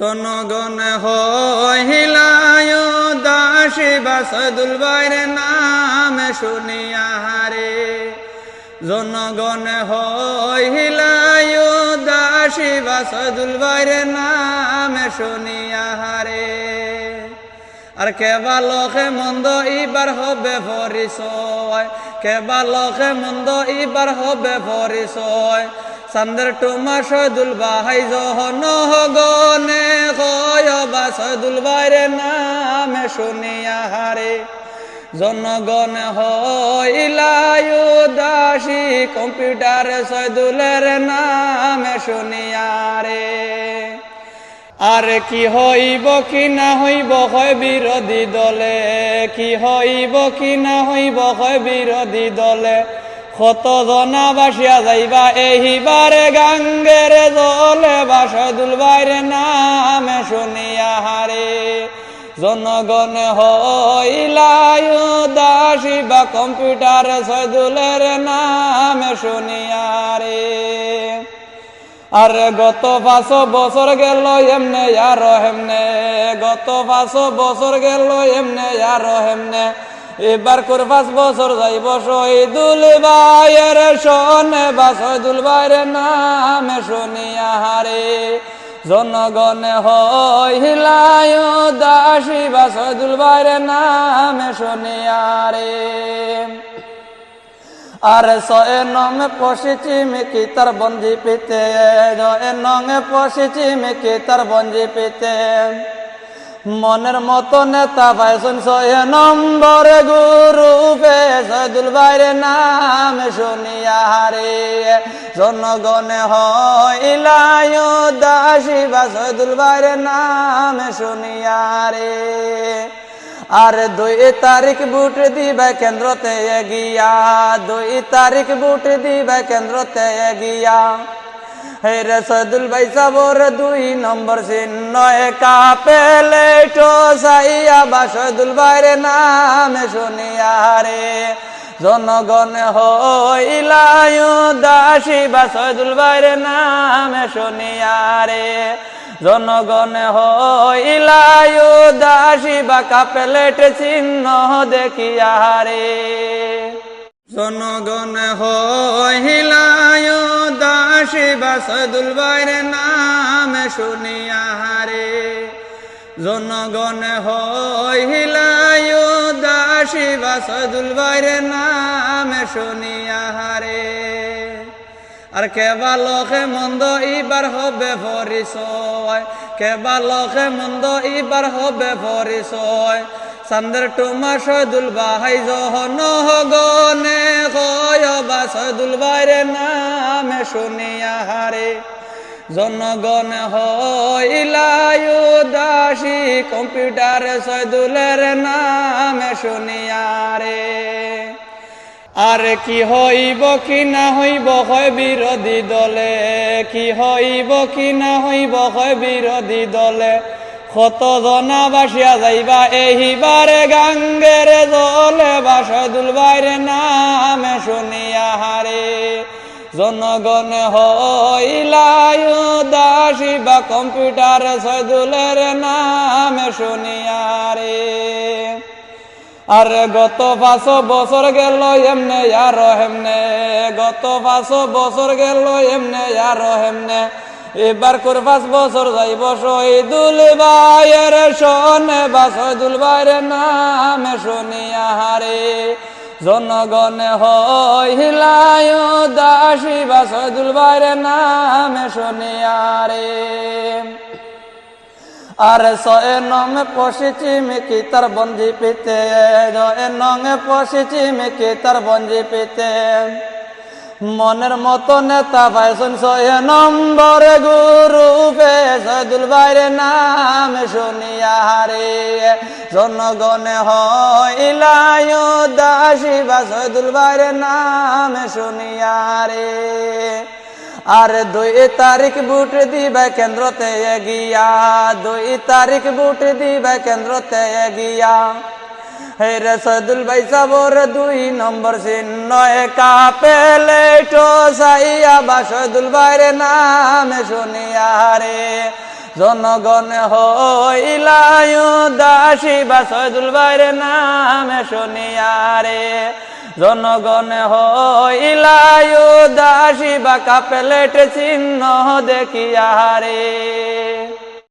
জনগণ হিলায় দাসী বাসদুল বাইরে নাম শুনিয়া হারে। জনগণ হিলায় দাসী বাসদুল বাইরে নাম শুনিয়া হারে। আর কেবা লখে মন্দ ইবার হবে পরিচয় কেবা লখে মন্দ ইবার হবে পরিচয়। সান্দের টুমা সদুল বাহাই জহন কয় বা সদুল বাইরে নামে শুনিয়া হারে জনগণ হইলায়ু দাসী কম্পিউটার সদুলের নামে শুনিয়া রে আর কি হইব কি না হইব হয় বিরোধী দলে, কি হইব কি না হইব হয় বিরোধী দলে কত জনা বাসিয়া যাইবা, এইবারে গাঙ্গের দলে বাসদুল বাইরে নামে শুনিয়া হারে। জনগণ হইলায়ু দাসী বা কম্পিউটার সদুলের নামে শুনিয়া রে আর গত পাঁচ বছর গেল, এমনে আর হেমনে গত পাঁচ বছর গেল, এমনে আর হেমনে এবার কর পাঁচ বছর যাইব শহীদুল ভাইয়ের শোনে, বা শহীদুল ভাইয়ের নামে শুনিয়া হারে জনগণ হিলায় দাসী বা শহীদুল ভাইয়ের নামে শুনিয়া রে আর সয়ে পশিছি মিকি তার বঞ্জি পিতে জয়ে নঙে পশিছি মিকি তার বঞ্জি পিতে। মনের মতো নেতা পাইছুন সয়ে নম্বর গুরু সদুল বাইরে নাম শুনিয়া রে জনগণে হইলায় দাসী বা সদুল বাইরে নাম শুনিয়া রে আর দুই তারিখ বুট দিবে কেন্দ্রতে গিয়া দুই তারিখ বুট দিবে কেন্দ্রতে গিয়া হে রে সদুল ভাই সাবর দুই নম্বর চিহ্ন একা পেলে টো সাইয়া বা সদুল ভাইরে নামে শুনিয়া রে। জনগণ হইলায় দাসী বা সদুল ভাইরে নামে শুনিয়া রে। জনগণ হইলায়ু দাসী বা কাপেলেট চিহ্ন দেখিয়া রে। জনগণ হইলায়ু দাসী বা সদুল বাইরে নাম শুনিয়া রে জনগণ হইলায়ু দাসী বা সদুল বাইরে নাম শুনিয়া রে আর কেবা লখে মন্দ ইবার হবে পরিচয়, কেবা লখে মন্দ ইবার হবে পরিচয়। সান্দের টুমা সদুল বাহাই জহন গনে কয় বা বাইরে নামে শুনিয়া হারে, জনগণ হইলায়ু দাসী কম্পিউটার সদুলের নামে শুনিয়া রে আর কি হইব কি না হইব হয় বিরোধী দলে, কি হইব কি না হইব হয় বিরোধী দলে কত জনা বাসিয়া যাইবা, এইবারে গাঙ্গের দলে বাসদুল বাইরে নামে শুনিয়া হারে। জনগণ হইলায়ু দাসী বা কম্পিউটার সদুলের নামে শুনিয়া রে আর গত পাঁচ বছর গেল, এমনে আর হেমনে গত পাঁচ বছর গেল, এমনে আর হেমনে এবার কর পাঁচ বছর যাইব, শহীদুল ভাইয়ের শোনে, বা শহীদুল ভাইয়ের নামে শুনিয়া হারে। জনগণ হিলায় দাসী বা শহীদুল ভাইয়ের নামে শুনিয়া রে আর সয়ে নঙে পশিছি মিকি তার বঞ্জি পিতে জয়ে নঙে পশিছি মিকি তার বঞ্জি পিতে। মনের মতো নেতা পাইছুন সয়ে নম্বর গুরু সদুল বাইরে নাম শুনিয়া রে জনগণে হইলায় দাসী বা সদুল বাইরে নাম শুনিয়া রে আর দুই তারিখ বুট দিবে কেন্দ্রতে গিয়া, দুই তারিখ বুট দিবে কেন্দ্রতে গিয়া। হেরে সদুল ভাই সাবর দুই নম্বর চিহ্ন একা পেলে সাইয়া বা সদুল ভাইরে নামে শুনিয়া রে। জনগণ হইলায়ু দাসী বা সদুল ভাইরে নামে শুনিয়া রে। জনগণ হইলায়ু দাসী বা কাপেলেট চিহ্ন দেখিয়া রে।